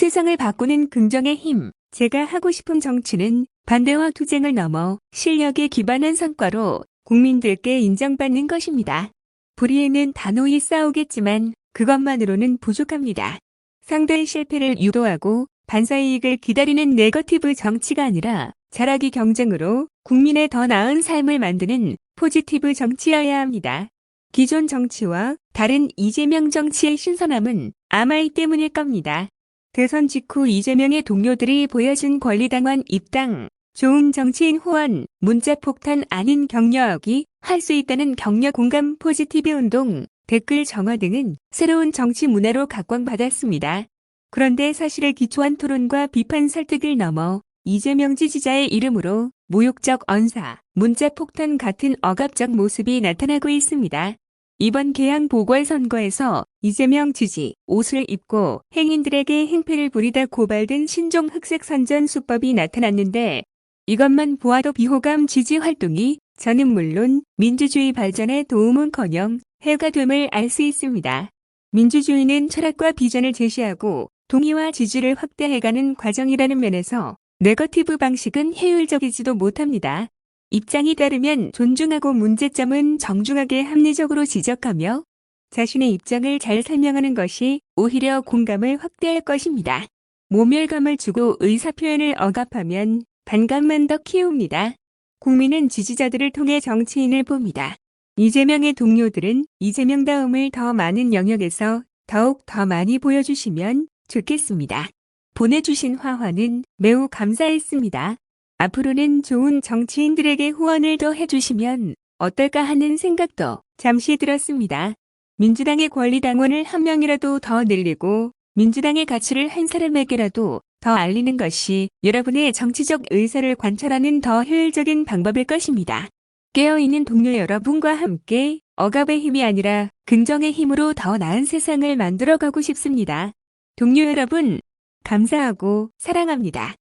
세상을 바꾸는 긍정의 힘. 제가 하고 싶은 정치는 반대와 투쟁을 넘어 실력에 기반한 성과로 국민들께 인정받는 것입니다. 불의에는 단호히 싸우겠지만 그것만으로는 부족합니다. 상대의 실패를 유도하고 반사이익을 기다리는 네거티브 정치가 아니라 잘하기 경쟁으로 국민의 더 나은 삶을 만드는 포지티브 정치여야 합니다. 기존 정치와 다른 이재명 정치의 신선함은 아마 이 때문일 겁니다. 대선 직후 이재명의 동료들이 보여준 권리당원 입당, 좋은 정치인 후원, 문자 폭탄 아닌 격려하기, 할수 있다는 격려 공감 포지티브 운동, 댓글 정화 등은 새로운 정치 문화로 각광받았습니다. 그런데 사실에 기초한 토론과 비판 설득을 넘어 이재명 지지자의 이름으로 모욕적 언사, 문자 폭탄 같은 억압적 모습이 나타나고 있습니다. 이번 개항 보궐선거에서 이재명 지지, 옷을 입고 행인들에게 행패를 부리다 고발된 신종 흑색 선전 수법이 나타났는데 이것만 보아도 비호감 지지 활동이 저는 물론 민주주의 발전에 도움은커녕 해가 됨을 알 수 있습니다. 민주주의는 철학과 비전을 제시하고 동의와 지지를 확대해가는 과정이라는 면에서 네거티브 방식은 효율적이지도 못합니다. 입장이 다르면 존중하고 문제점은 정중하게 합리적으로 지적하며 자신의 입장을 잘 설명하는 것이 오히려 공감을 확대할 것입니다. 모멸감을 주고 의사표현을 억압하면 반감만 더 키웁니다. 국민은 지지자들을 통해 정치인을 봅니다. 이재명의 동료들은 이재명 다음을 더 많은 영역에서 더욱 더 많이 보여주시면 좋겠습니다. 보내주신 화환은 매우 감사했습니다. 앞으로는 좋은 정치인들에게 후원을 더 해주시면 어떨까 하는 생각도 잠시 들었습니다. 민주당의 권리당원을 한 명이라도 더 늘리고 민주당의 가치를 한 사람에게라도 더 알리는 것이 여러분의 정치적 의사를 관찰하는 더 효율적인 방법일 것입니다. 깨어있는 동료 여러분과 함께 억압의 힘이 아니라 긍정의 힘으로 더 나은 세상을 만들어가고 싶습니다. 동료 여러분, 감사하고 사랑합니다.